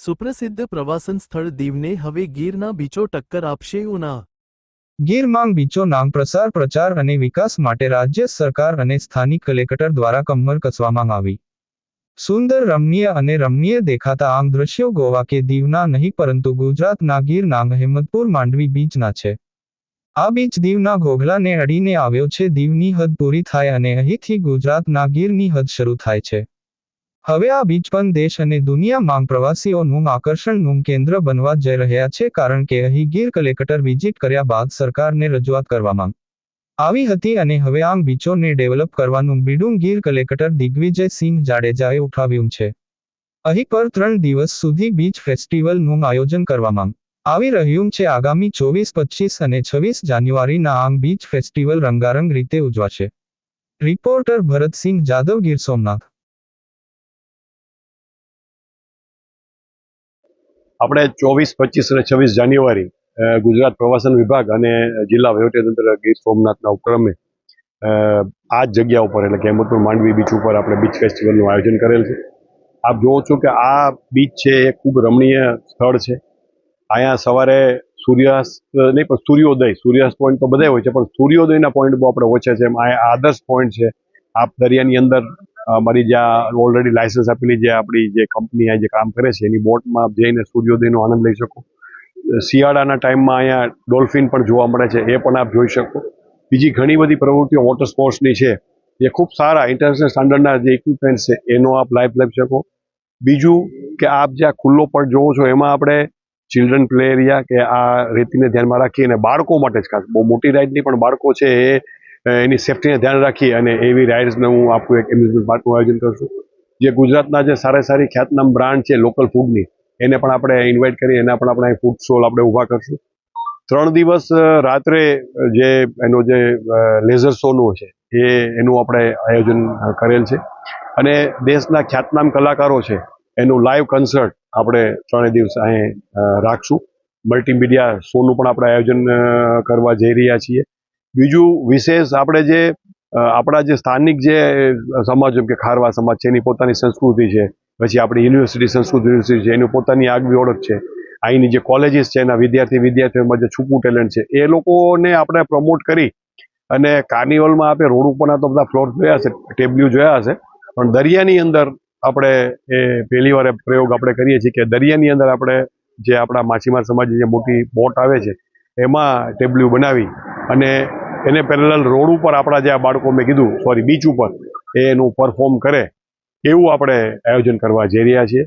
સુપ્રસિદ્ધ પ્રવાસન સ્થળ દીવને હવે ગીરના બીચો ટક્કર આપશે ઉના. ગીર માંગ બીચો નામ પ્રસાર, પ્રચાર અને વિકાસ માટે રાજ્ય સરકાર અને સ્થાનિક કલેક્ટર દ્વારા કમર કસવામાં આવી. સુંદર, રમણીય અને રમણીય દેખાતા આમ દ્રશ્યો ગોવા કે દીવના નહીં, પરંતુ ગુજરાતના ગીર નાંગ હેમતપુર માંડવી બીચના છે. આ બીચ દીવના ઘોઘલાને અડીને આવ્યો છે. દીવની હદ પૂરી થાય અને અહીંથી ગુજરાતના ગીરની હદ શરૂ થાય છે. હવે આ બીચ પણ દેશ અને દુનિયામાં પ્રવાસીઓનું આકર્ષણનું કેન્દ્ર બનવા જઈ રહ્યા છે કારણ કે અહીં ગીર કલેક્ટર વિઝિટ કર્યા બાદ સરકારને રજૂઆત કરવામાં આવી હતી અને હવે આમ બીચોને ડેવલપ કરવાનું બીડું ગીર કલેક્ટર દિગ્વિજયસિંહ જાડેજાએ ઉઠાવ્યું છે. અહીં પર ત્રણ દિવસ સુધી બીચ ફેસ્ટિવલનું આયોજન કરવામાં આવી રહ્યું છે. આગામી ચોવીસ, પચીસ અને છવ્વીસ જાન્યુઆરીના આમ બીચ ફેસ્ટિવલ રંગારંગ રીતે ઉજવાશે. રિપોર્ટર ભરતસિંહ જાદવ ગીર સોમનાથ. આપણે ચોવીસ, પચીસ અને છવ્વીસ જાન્યુઆરી ગુજરાત પ્રવાસન વિભાગ અને જિલ્લા વહીવટીતંત્ર ગીર સોમનાથના ઉપક્રમે આ જ જગ્યા ઉપર એટલે કે હેમતપુર માંડવી બીચ ઉપર આપણે બીચ ફેસ્ટિવલનું આયોજન કરેલ છે. આપ જોવો છો કે આ બીચ છે એ ખૂબ રમણીય સ્થળ છે. અહીંયા સવારે સૂર્યાસ્ત, નહીં, પણ સૂર્યોદય, સૂર્યાસ્ત પોઈન્ટ તો બધા હોય છે, પણ સૂર્યોદયના પોઈન્ટ બહુ આપણે ઓછા છે એમ આ આદર્શ પોઈન્ટ છે. આપ દરિયાની અંદર અમારી જ્યાં ઓલરેડી લાયસન્સ આપેલી જે આપણી જે કંપની આ જે કામ કરે છે, એની બોટમાં જઈને સૂર્યોદયનો આનંદ લઈ શકો. શિયાળાના ટાઈમમાં અહીંયા ડોલ્ફિન પણ જોવા મળે છે, એ પણ આપ જોઈ શકો. બીજી ઘણી બધી પ્રવૃત્તિઓ વોટર સ્પોર્ટ્સની છે એ ખૂબ સારા ઇન્ટરનેશનલ સ્ટાન્ડર્ડના જે ઇક્વિપમેન્ટ છે, એનો આપ લાઈફ લઈ શકો. બીજું કે આપ જ્યાં ખુલ્લો પડ જોવો છો, એમાં આપણે ચિલ્ડ્રન પ્લે એરિયા કે આ રીતિને ધ્યાનમાં રાખી અને બાળકો માટે જ ખાસ, બહુ મોટી રાઇડની પણ બાળકો છે એ એની સેફટીને ધ્યાન રાખી અને એવી રાઇડ્સને હું આપું એક એમ્યુઝમેન્ટ પાર્કનું આયોજન કરું છું. જે ગુજરાતના જે સારી સારી ખ્યાતનામ બ્રાન્ડ છે લોકલ ફૂડની એને પણ આપણે ઇન્વાઇટ કરી, એના પણ આપણે ફૂડ સ્ટોલ આપણે ઊભા કરશું. ત્રણ દિવસ રાત્રે જે એનો જે લેઝર શોનું છે, એ, એનું આપણે આયોજન કરેલ છે. અને દેશના ખ્યાતનામ કલાકારો છે, એનું લાઈવ કન્સર્ટ આપણે ત્રણેય દિવસ અહીં રાખશું. મલ્ટીમીડિયા શોનું પણ આપણે આયોજન કરવા જઈ રહ્યા છીએ. બીજું વિશેષ આપણે જે આપણા જે સ્થાનિક જે સમાજ કે ખારવા સમાજ છે, એની પોતાની સંસ્કૃતિ છે. પછી આપણી યુનિવર્સિટી સંસ્કૃત યુનિવર્સિટી છે, એની પોતાની આગવી ઓળખ છે. અહીંની જે કોલેજીસ છે, એના વિદ્યાર્થી વિદ્યાર્થીઓમાં જે છૂપું ટેલેન્ટ છે, એ લોકોને આપણે પ્રમોટ કરી અને કાર્નિવલમાં આપણે રોડ ઉપરના તો બધા ફ્લોર જોયા હશે, ટેબલ્યુ જોયા હશે. પણ દરિયાની અંદર આપણે એ પહેલી વાર પ્રયોગ આપણે કરીએ છીએ કે દરિયાની અંદર આપણે જે આપણા માછીમાર સમાજની જે મોટી બોટ આવે છે, એમાં ટેબલ્યુ બનાવી અને એને પેરેલલ રોડ ઉપર આપણા જે આ બાળકો મેં કીધું સોરી બીચ ઉપર, એનું પરફોર્મ કરે, એવું આપણે આયોજન કરવા જઈ રહ્યા છીએ.